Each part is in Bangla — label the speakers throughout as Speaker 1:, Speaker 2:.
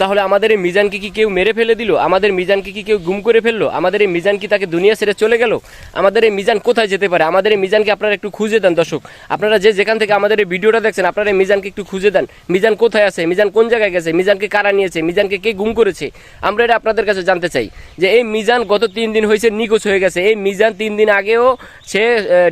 Speaker 1: তাহলে আমাদের এই মিজানকে কি কেউ মেরে ফেলে দিল? আমাদের মিজানকে কি কেউ গুম করে ফেলল? আমাদের এই মিজান কি তাকে দুনিয়া ছেড়ে চলে গেল? আমাদের এই মিজান কোথায় যেতে পারে? আমাদের এই মিজানকে আপনারা একটু খুঁজে দেন দর্শক। আপনারা যে যেখান থেকে আমাদের এই ভিডিওটা দেখছেন, আপনারা এই মিজানকে একটু খুঁজে দেন। মিজান কোথায় আছে? মিজান কোন জায়গায় গেছে? মিজানকে কারা নিয়েছে? মিজানকে কে গুম করেছে? আমরা এটা আপনাদের কাছে জানতে চাই যে এই মিজান গত তিন দিন হয়েছে, নিখোঁজ হয়ে গেছে। এই মিজান তিন দিন আগেও সে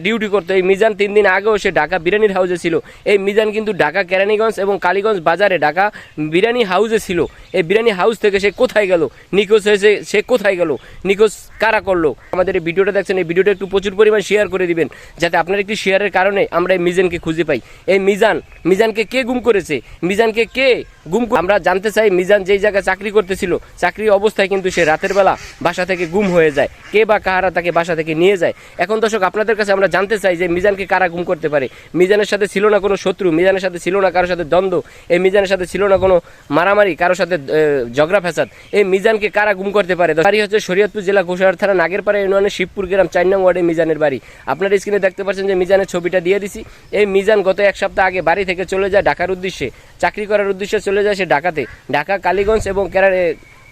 Speaker 1: ডিউটি করতো। এই মিজান তিন দিন আগেও সে ঢাকা বিরিয়ানির হাউসে ছিল। এই মিজান কিন্তু ঢাকা কেরানীগঞ্জ এবং কালীগঞ্জ বাজারে ঢাকা বিরিয়ানি হাউসে ছিল। এই বিরিয়ানি হাউস থেকে সে কোথায় গেল? নিখোঁজ হয়েছে সে কোথায় গেল? নিখোঁজ কারা করল? আমাদের এই ভিডিওটা দেখছেন, এই ভিডিওটা একটু প্রচুর পরিমাণ শেয়ার করে দিবেন, যাতে আপনার একটি শেয়ারের কারণে আমরা এই মিজানকে খুঁজে পাই। এই মিজান, মিজানকে কে গুম করেছে? মিজানকে কে গুম আমরা জানতে চাই মিজান যেই জায়গায় চাকরি করতেছিল চাকরি অবস্থায় কিন্তু সে রাতের বেলা বাসা থেকে গুম হয়ে যায়। কে বা কাহারা তাকে বাসা থেকে নিয়ে যায়? এখন দর্শক, আপনাদের কাছে আমরা জানতে চাই যে মিজানকে কারা গুম করতে পারে? মিজানের সাথে ছিল না কোনো শত্রু, মিজানের সাথে ছিল না কারোর সাথে দ্বন্দ্ব, এই মিজানের সাথে ছিল না কোনো মারামারি, কারোর সাথে ঝগড়া ফেসাদ এই মিজানকে কারা গুম করতে পারে? বাড়ি হচ্ছে শরীয়তপুর জেলা ঘোষার থানা নাগেরপাড়া ইউনিয়নের শিবপুর গ্রাম, চার নং ওয়ার্ডে মিজানের বাড়ি। আপনার স্ক্রিনে দেখতে পাচ্ছেন যে মিজানের ছবিটা দিয়ে দিছি। এই মিজান গত এক সপ্তাহ আগে বাড়ি থেকে চলে যায় ঢাকার উদ্দেশ্যে। চাকরি করার উদ্দেশ্যে চলে যায় সে ঢাকাতে। ঢাকা, কালীগঞ্জ এবং কেরা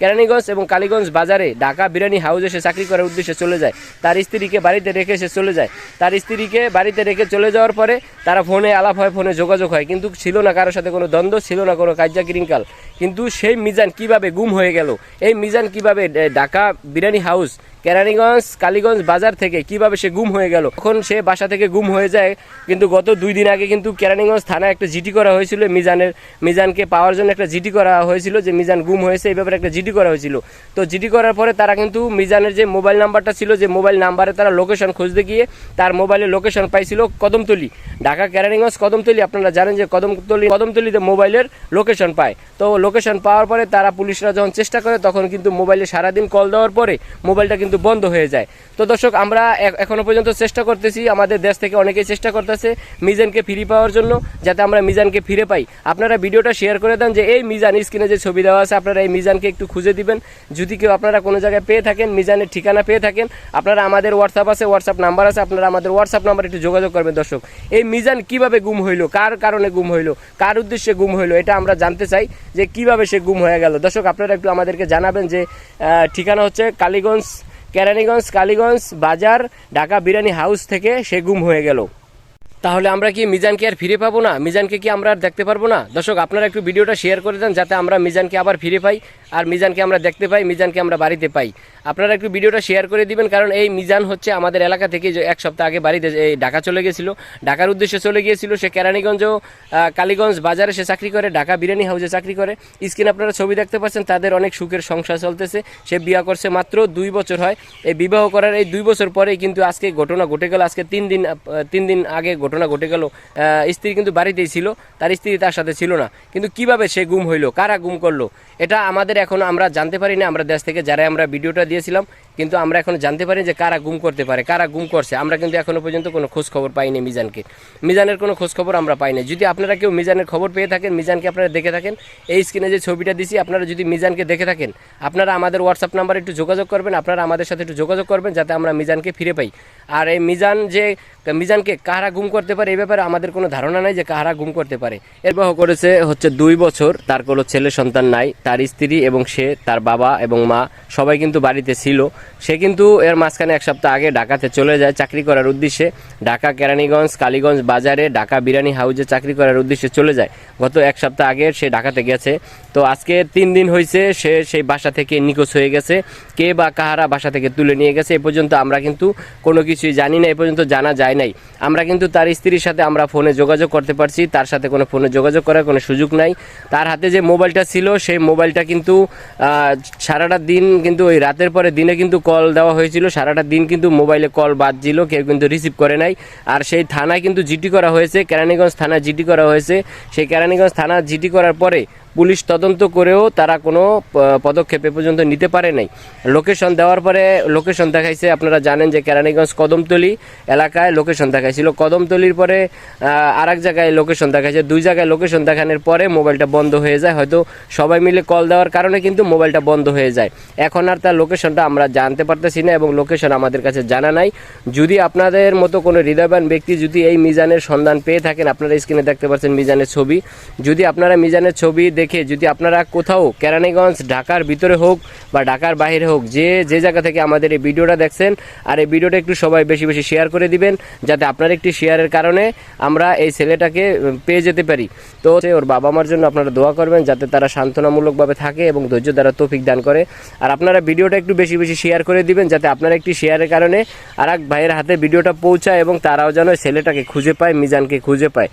Speaker 1: কেরানীগঞ্জ এবং কালীগঞ্জ বাজারে ঢাকা বিরিয়ানি হাউসে সে চাকরি করার উদ্দেশ্যে চলে যায়। তার স্ত্রীকে বাড়িতে রেখে সে চলে যায়। তার স্ত্রীকে বাড়িতে রেখে চলে যাওয়ার পরে তারা ফোনে আলাপ হয়, ফোনে যোগাযোগ হয়। কিন্তু ছিল না কারোর সাথে কোনো দ্বন্দ্ব, ছিল না কোনো কাজ্যা কিরিঙ্কাল কিন্তু সেই মিজান কীভাবে গুম হয়ে গেল? এই মিজান কীভাবে ঢাকা বিরিয়ানি হাউস, কেরানীগঞ্জ, কালীগঞ্জ বাজার থেকে কীভাবে সে গুম হয়ে গেল? তখন সে বাসা থেকে গুম হয়ে যায়, কিন্তু গত দুই দিন আগে কিন্তু কেরানীগঞ্জ থানায় একটা জিটি করা হয়েছিল। মিজানের, মিজানকে পাওয়ার জন্য একটা জিটি করা হয়েছিল যে মিজান গুম হয়েছে। এই ব্যাপারে একটা জিডি করা হয়েছিল। তো জিডি করার পরে তারা কিন্তু মিজানের যে মোবাইল নাম্বারটা ছিল, যে মোবাইল নাম্বারে তারা লোকেশন খুঁজতে গিয়ে তার মোবাইলে লোকেশন পাইছিল কদমতলি। ঢাকা কেরানীগঞ্জ কদমতলি। আপনারা জানেন যে কদমতলি কদমতলিতে মোবাইলের লোকেশন পায়। তো লোকেশন পাওয়ার পরে তারা পুলিশরা যখন চেষ্টা করে, তখন কিন্তু মোবাইলে সারাদিন কল দেওয়ার পরে মোবাইলটা কিন্তু বন্ধ হয়ে যায়। তো দর্শক, আমরা এখনও পর্যন্ত চেষ্টা করতেছি। আমাদের দেশ থেকে অনেকেই চেষ্টা করতেছে মিজানকে ফিরে পাওয়ার জন্য, যাতে আমরা মিজানকে ফিরে পাই। আপনারা ভিডিওটা শেয়ার করে দেন যে এই মিজান স্ক্রিনে যে ছবি দেওয়া আছে, আপনারা এই মিজানকে একটু খুঁজে দিবেন। যদি কেউ আপনারা কোনো জায়গায় পেয়ে থাকেন, মিজানের ঠিকানা পেয়ে থাকেন, আপনারা আমাদের হোয়াটসঅ্যাপ আছে হোয়াটসঅ্যাপ নাম্বার আছে, আপনারা আমাদের হোয়াটসঅ্যাপ নাম্বার একটু যোগাযোগ করবেন দর্শক। এই মিজান কীভাবে গুম হইল? কার কারণে গুম হইল? কার উদ্দেশ্যে গুম হইল? এটা আমরা জানতে চাই যে কীভাবে সে গুম হয়ে গেল। দর্শক, আপনারা একটু আমাদেরকে জানাবেন যে ঠিকানা হচ্ছে কালীগঞ্জ, কেরানীগঞ্জ, কালীগঞ্জ বাজার, ঢাকা বিরিয়ানি হাউস থেকে সে গুম হয়ে গেল। তাহলে আমরা কি মিজানকে আর ফিরে পাবো না? মিজানকে কি আমরা আর দেখতে পারব না? দর্শক, আপনারা একটু ভিডিওটা শেয়ার করে দেন যাতে আমরা মিজানকে আবার ফিরে পাই আর মিজানকে আমরা দেখতে পাই, মিজানকে আমরা বাড়িতে পাই। আপনারা একটু ভিডিওটা শেয়ার করে দিবেন, কারণ এই মিজান হচ্ছে আমাদের এলাকা থেকে যে এক সপ্তাহ আগে বাড়িতে এই ঢাকা চলে গেছিল। ঢাকার উদ্দেশ্যে চলে গিয়েছিল, সে কেরানীগঞ্জ কালীগঞ্জ বাজারে সে চাকরি করে, ঢাকা বিরিয়ানি হাউসে চাকরি করে। স্ক্রিনে আপনারা ছবি দেখতে পাচ্ছেন, তাদের অনেক সুখের সংসার চলতেছে। সে বিয়ে করছে মাত্র দুই বছর হয়। এই বিবাহ করার এই দুই বছর পরেই কিন্তু আজকে ঘটনা ঘটে গেল। আজকে তিন দিন তিন দিন আগে ঘটনা ঘটে গেল স্ত্রী কিন্তু বাড়িতেই ছিল, তার স্ত্রী তার সাথে ছিল না। কিন্তু কীভাবে সে গুম হইল, কারা গুম করল, এটা আমাদের এখন আমরা জানতে পারি না। আমরা দেশ থেকে যারা আমরা ভিডিওটা দিয়েছিলাম কিন্তু আমরা এখন জানতে পারি যে কারা গুম করতে পারে, কারা গুম করছে। আমরা কিন্তু এখনও পর্যন্ত কোনো খোঁজ খবর পাইনি মিজানকে। মিজানের কোনো খোঁজ খবর আমরা পাইনি। যদি আপনারা কেউ মিজানের খবর পেয়ে থাকেন, মিজানকে আপনারা দেখে থাকেন। এই স্ক্রিনে যে ছবিটা দিছি, আপনারা যদি মিজানকে দেখে থাকেন, আপনারা আমাদের হোয়াটসঅ্যাপ নাম্বারে একটু যোগাযোগ করবেন, আপনারা আমাদের সাথে একটু যোগাযোগ করবেন, যাতে আমরা মিজানকে ফিরে পাই। আর এই মিজান যে, মিজানকে কাহারা গুম করতে পারে, এই ব্যাপারে আমাদের কোনো ধারণা নাই যে কাহারা গুম করতে পারে। এর বিবাহ করেছে হচ্ছে দুই বছর, তার কোনো ছেলে সন্তান নাই, তার স্ত্রী এবং সে, তার বাবা এবং মা সবাই কিন্তু বাড়িতে ছিল। সে কিন্তু এর মাঝখানে এক সপ্তাহ আগে ঢাকাতে চলে যায় চাকরি করার উদ্দেশ্যে। ঢাকা, কেরানীগঞ্জ, কালীগঞ্জ বাজারে, ঢাকা বিরিয়ানি হাউসে চাকরি করার উদ্দেশ্যে চলে যায়। গত এক সপ্তাহ আগে সে ঢাকাতে গেছে। তো আজকে তিন দিন হয়েছে সে সেই বাসা থেকে নিখোঁজ হয়ে গেছে। কে বা কাহারা বাসা থেকে তুলে নিয়ে গেছে এ পর্যন্ত আমরা কিন্তু কোনো কিছুই জানি না, এ পর্যন্ত জানা যায় নাই। আমরা কিন্তু তার স্ত্রীর সাথে আমরা ফোনে যোগাযোগ করতে পারছি, তার সাথে কোনো ফোনে যোগাযোগ করার কোনো সুযোগ নাই। তার হাতে যে মোবাইলটা ছিল, সেই মোবাইলটা কিন্তু সারাটা দিন কিন্তু ওই রাতের পরে দিনে কিন্তু কল দেওয়া হয়েছিল, সারাটা দিন কিন্তু মোবাইলে কল বাজছিল, কেউ কিন্তু রিসিভ করে নাই। আর সেই থানায় কিন্তু জিটি করা হয়েছে, কেরানীগঞ্জ থানা জিটি করা হয়েছে। সেই কেরানীগঞ্জ থানা জিটি করার পরে পুলিশ তদন্ত করেও তারা কোনো পদক্ষেপ এ পর্যন্ত নিতে পারে নাই। লোকেশন দেওয়ার পরে লোকেশন দেখাইছে, আপনারা জানেন যে কেরানীগঞ্জ কদমতলি এলাকায় লোকেশন দেখাইছিল। কদমতলির পরে আর এক জায়গায় লোকেশন দেখাইছে। দুই জায়গায় লোকেশন দেখানোর পরে মোবাইলটা বন্ধ হয়ে যায়। হয়তো সবাই মিলে কল দেওয়ার কারণে কিন্তু মোবাইলটা বন্ধ হয়ে যায়। এখন আর তার লোকেশনটা আমরা জানতে পারতেছি না এবং লোকেশন আমাদের কাছে জানা নাই। যদি আপনাদের মতো কোনো হৃদয়বান ব্যক্তি যদি এই মিজানের সন্ধান পেয়ে থাকেন, আপনারা স্ক্রিনে দেখতে পাচ্ছেন মিজানের ছবি। যদি আপনারা মিজানের ছবি দেখে যদি আপনারা কোথাও কেরানীগঞ্জ, ঢাকার ভিতরে হোক বা ঢাকার বাইরে হোক, যে যে জায়গা থেকে আমাদের এই ভিডিওটা দেখছেন, আর এই ভিডিওটা একটু সবাই বেশি বেশি শেয়ার করে দিবেন, যাতে আপনার একটি শেয়ারের কারণে আমরা এই ছেলেটাকে পেয়ে যেতে পারি। তো ওর বাবা মার জন্য আপনারা দোয়া করবেন, যাতে তারা সান্ত্বনামূলকভাবে থাকে এবং ধৈর্য দ্বারা তৌফিক দান করে। আর আপনারা ভিডিওটা একটু বেশি বেশি শেয়ার করে দিবেন, যাতে আপনারা একটি শেয়ারের কারণে আর এক ভাইয়ের হাতে ভিডিওটা পৌঁছায় এবং তারাও যেন ছেলেটাকে খুঁজে পায়, মিজানকে খুঁজে পায়।